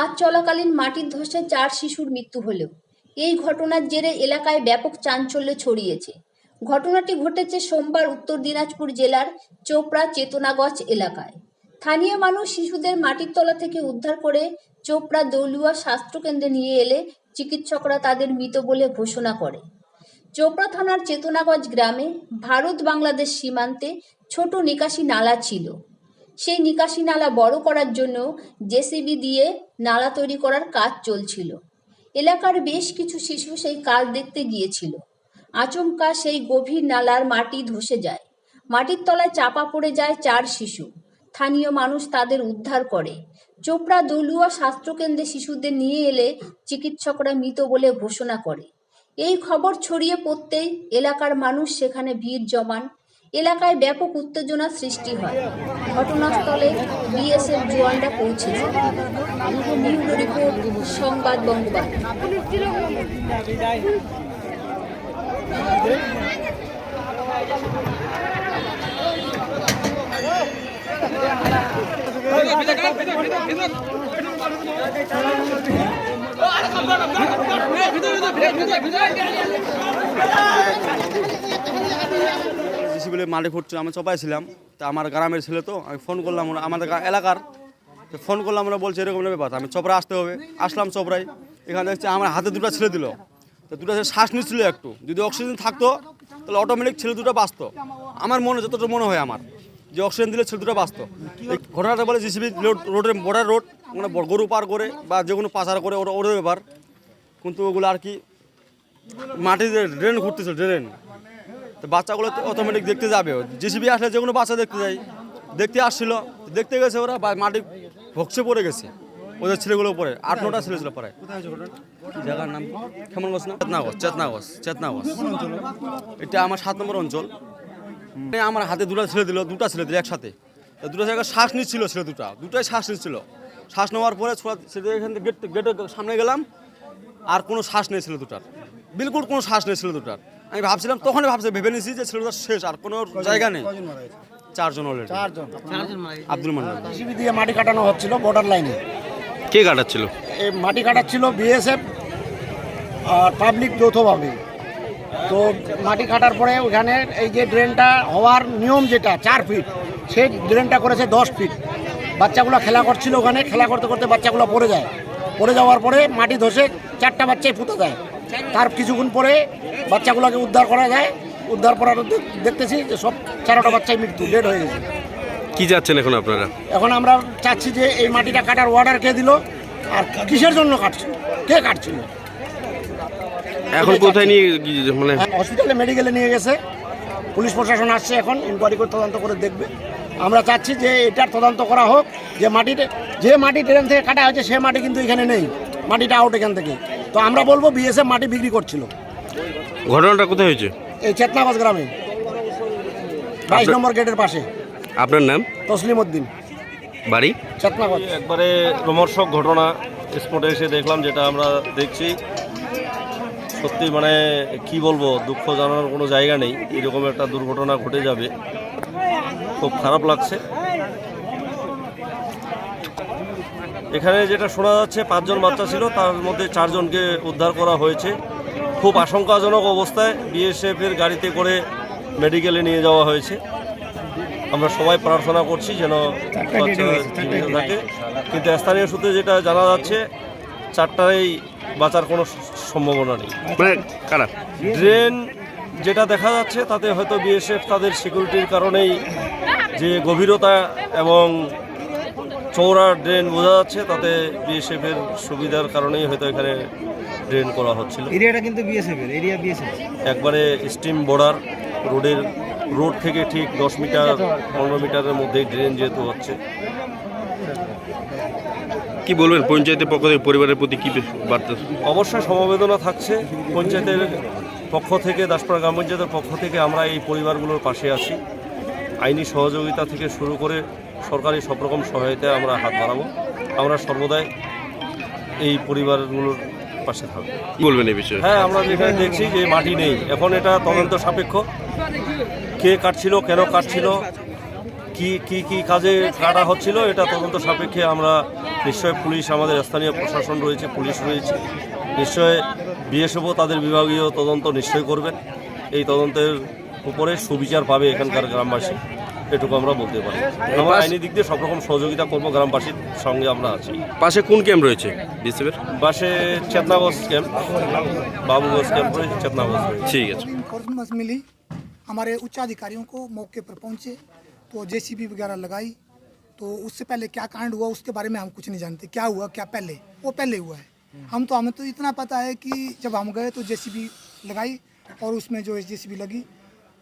কাজ চলাকালীন মাটির ধসে চার শিশুর মৃত্যু হলেও এই ঘটনার জেরে এলাকায় ব্যাপক চাঞ্চল্য ছড়িয়েছে। ঘটনাটি ঘটেছে সোমবার উত্তর দিনাজপুর জেলার চোপড়া চেতনাগজ এলাকায়। স্থানীয় মানুষ শিশুদের মাটির তলা থেকে উদ্ধার করে চোপড়া দৌলুয়া স্বাস্থ্যকেন্দ্রে নিয়ে এলে চিকিৎসকরা তাদের মৃত বলে ঘোষণা করে। চোপড়া থানার চেতনাগজ গ্রামে ভারত বাংলাদেশ সীমান্তে ছোট নিকাশি নালা ছিল। সেই নিকাশি নালা বড় করার জন্য জেসিবি দিয়ে নালা তৈরি করার কাজ চলছিল। এলাকার বেশ কিছু শিশু সেই কাজ দেখতে গিয়েছিল। আচমকা সেই গভীর নালার মাটি ধসে যায়। মাটির তলায় চাপা পড়ে যায় চার শিশু। স্থানীয় মানুষ তাদের উদ্ধার করে। চোপড়া দলুয়া স্বাস্থ্যকেন্দ্রে শিশুদের নিয়ে এলে চিকিৎসকরা মৃত বলে ঘোষণা করে। এই খবর ছড়িয়ে পড়তেই এলাকার মানুষ সেখানে ভিড় জমান এলাকায় ব্যাপক উত্তেজনা সৃষ্টি হয়। ঘটনাস্থলে বিএসএফ জওয়ানরা পৌঁছেছে। নিউরো রিপোর্ট সংবাদ বঙ্গবাদ বলে মাটি ফুটছে আমি চপাই ছিলাম। তা আমার গ্রামের ছেলে তো, আমি ফোন করলাম ওরা আমাদের এলাকার। তো ফোন করলাম ওরা বলছে এরকম ব্যাপার। আমি চপড়া আসতে হবে। আসলাম চপড়াই এখানে দেখছি আমার হাতে দুটো ছেলে দিল। তো দুটো ছেলে শ্বাস নিচ্ছিল একটু। যদি অক্সিজেন থাকতো, তাহলে অটোমেটিক ছেলে দুটো বাঁচতো। আমার মনে যতটা মনে হয় আমার, যে অক্সিজেন দিলে ছেলে দুটো বাঁচতো। ঘটনাটা বলে জিসিবি রোডের বর্ডার রোড মানে গরু পার করে বা যে কোনো পাচার করে, ওরা, ওদের ব্যাপার। কিন্তু ওগুলো আর কি মাটিতে ড্রেন ঘুরতেছিল ড্রেন তো বাচ্চাগুলো অটোমেটিক দেখতে যাবে। জিসিবি আসলে যে কোনো বাচ্চা দেখতে যায় দেখতে আসছিল, দেখতে গেছে ওরা মাটি ভক্সে পড়ে গেছে ওদের ছেলেগুলো পরে আট নটা ছেলে ছিল পরে। জায়গার নাম? কেমন গছ না? চেতনাগছ চেতনাগছ চেতনাগছ। এটা আমার সাত নম্বর অঞ্চল। মানে আমার হাতে দুটো ছেলে দিল, দুটা ছেলে দিল একসাথে। দুটো জায়গায় শ্বাস নিচ্ছিল ছেলে দুটা, দুটাই শ্বাস নিচ্ছিল। শ্বাস নেওয়ার পরে এখান থেকে গেট, গেটের সামনে গেলাম, আর কোনো শ্বাস নেই ছেলে দুটার। বিলকুল কোনো শ্বাস নেই ছেলে দুটার। আমি ভাবছিলাম তখনই ভাবছি ভেবে নিয়েছি যে ছেলে দুটার শেষ আর কোনো জায়গা নেই। চারজন অলরেডি চারজন। আব্দুল মান্নান। দিয়ে মাটি কাটানো হচ্ছিল বর্ডার লাইনে কে কাটাচ্ছিল? এই মাটি কাটাচ্ছিল বিএসএফ আর পাবলিক যৌথভাবে। তো মাটি কাটার পরে ওখানে এই যে ড্রেনটা হওয়ার নিয়ম যেটা চার ফিট সেই ড্রেনটা করেছে দশ ফিট বাচ্চাগুলো খেলা করছিল ওখানে খেলা করতে করতে বাচ্চাগুলো পড়ে যায়। পড়ে যাওয়ার পরে মাটি ধসে চারটা বাচ্চাই ফুটে যায়। তার কিছুক্ষণ পরে বাচ্চাগুলোকে উদ্ধার করা যায়। উদ্ধার করার দেখতেছি যে সব চারোটা বাচ্চাই মৃত্যু ডেড হয়ে গেছে। কি যাচ্ছেন এখন আপনারা? এখন আমরা চাচ্ছি যে এই মাটিটা কাটার অর্ডার কে দিল আর কিসের জন্য কাটছিল কে কাটছিল? এখন কোথায় নিয়ে মানে? হসপিটালে মেডিকেলে নিয়ে গেছে। পুলিশ প্রশাসন আসছে এখন ইনকোয়ারি করে তদন্ত করে দেখবে। আমরা চাচ্ছি যে এটার তদন্ত করা হোক যে মাটিতে যে মাটি ট্রেন থেকে কাটা হয়েছে সে মাটি কিন্তু এখানে নেই। মাটিটা আউট এখান থেকে। তো আমরা বলব বিএসএফ মাটি বিক্রি করছিল। ঘটনাটা কোথায় হয়েছে? এই চেতনাগঞ্জ গ্রামে। বাইশ নম্বর গেটের পাশে। আপনার নাম? তসলিম উদ্দিন। বাড়ি? চেতনাগঞ্জ একবারে রোমর্শক ঘটনা স্পটে এসে দেখলাম যেটা আমরা দেখছি। সত্যি মানে কি বলব দুঃখ জানানোর কোনো জায়গা নেই। এরকম একটা দুর্ঘটনা ঘটে যাবে। খুব খারাপ লাগছে। এখানে যেটা শোনা যাচ্ছে পাঁচজন বাচ্চা ছিল তার মধ্যে চারজনকে উদ্ধার করা হয়েছে। খুব আশঙ্কাজনক অবস্থায় বিএসএফ এর গাড়িতে করে মেডিকেলে নিয়ে যাওয়া হয়েছে। আমরা সবাই প্রার্থনা করছি যেন জীবিত থাকে। কিন্তু স্থানীয় সূত্রে যেটা জানা যাচ্ছে চারটাই বাঁচার কোনো সম্ভাবনা নেই। মানে ড্রেন যেটা দেখা যাচ্ছে তাতে হয়তো বিএসএফ তাদের সিকিউরিটির কারণেই যে গভীরতা এবং চৌড়া ড্রেন বোঝা যাচ্ছে তাতে বিএসএফ এর সুবিধার কারণেই হয়তো এখানে ড্রেন করা হচ্ছিল। এরিয়াটা কিন্তু বিএসএফ এর এরিয়া বিএসএফ একবারে স্টিম বর্ডার রোডের রোড থেকে ঠিক দশ মিটার পনেরো মিটারের মধ্যেই ড্রেন যেহেতু হচ্ছে। কি বলবেন পঞ্চায়েতের পক্ষ থেকে পরিবারের প্রতি কি বার্তা? অবশ্যই সমবেদনা থাকছে পঞ্চায়েতের পক্ষ থেকে দাসপাড়া গ্রাম পঞ্চায়েতের পক্ষ থেকে আমরা এই পরিবারগুলোর পাশে আছি। আইনি সহযোগিতা থেকে শুরু করে সরকারি সব রকম সহায়তায় আমরা হাত বাড়াবো। আমরা সর্বদাই এই পরিবারগুলোর পাশে থাকব বলবেন এই বিষয়ে? হ্যাঁ আমরা যেখানে দেখছি যে মাটি নেই। এখন এটা তদন্ত সাপেক্ষ। কে কাটছিল, কেন কাটছিল, কি কি কি কাজে কাটা হচ্ছিল, এটা তদন্ত সাপেক্ষে আমরা নিশ্চয় পুলিশ, আমাদের স্থানীয় প্রশাসন রয়েছে, পুলিশ রয়েছে। নিশ্চয় বিএসএফও তাদের বিভাগীয় তদন্ত নিশ্চয় করবেন এই তদন্তের উপরে সুবিচার পাবে এখানকার গ্রামবাসী। এটুকু আমরা বলতে পারি আমরা আইনি দিক দিয়ে সব রকম সহযোগিতা করবো গ্রামবাসীর সঙ্গে আমরা আছি পাশে কোন ক্যাম্প রয়েছে বিএসএফের বাসে চেতনাগঞ্জ ক্যাম্প বাবুগঞ্জ ক্যাম্প রয়েছে চেতনাগঞ্জ রয়েছে ঠিক আছে इन्फॉर्मेशन मिली हमारे उच्च अधिकारियों को मौके पर पहुंचे तो जेसीबी वगैरह लगाई तो उससे पहले क्या कांड हुआ उसके बारे में हम कुछ नहीं जानते क्या हुआ क्या पहले वो पहले हुआ है हम तो हमें तो इतना पता है कि जब हम गए तो जेसीबी लगाई और उसमें जो जेसीबी लगी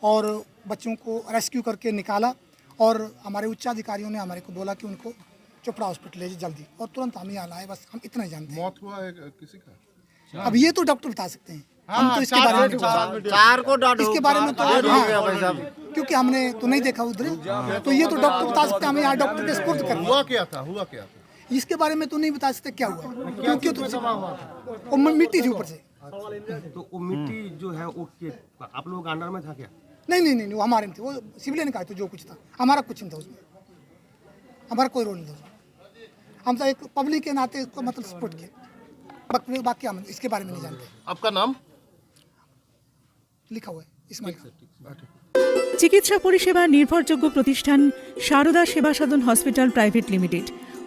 और बच्चों को रेस्क्यू करके निकाला और हमारे उच्च अधिकारियों ने हमारे को बोला कि उनको चोपड़ा हॉस्पिटल ले जल्दी और तुरंत हम यहाँ लाए बस हम इतना ही जानते हैं। मौत हुआ है किसी का? अब ये तो डॉक्टर बता सकते हैं। हम तो इसके बारे में चार को इसके बारे में तो हाँ, क्योंकि हमने तो नहीं देखा उधर। तो ये तो डॉक्टर बता सकते हैं हमें यहाँ डॉक्टर के स्पुर्द कर हुआ क्या था? हुआ क्या था? इसके बारे में तो नहीं बता सकते क्या हुआ? क्योंकि तो वो मिट्टी थी ऊपर से। तो वो मिट्टी जो है के आप लोग अंडर में था क्या? नहीं नहीं नहीं नहीं, वो हमारे में थे वो सिविलियन का है तो जो कुछ था हमारा कुछ नहीं था उसमें हमारा कोई रोल नहीं था उसमें हम तो एक पब्लिक के नाते इसको मतलब सपोर्ट किया बाकी बाकी हम इसके बारे में नहीं जानते आपका नाम लिखा हुआ है इसमें চিকিৎসা পরিষেবা নির্ভরযোগ্য প্রতিষ্ঠান Sarada Seva Sadhan hospital private limited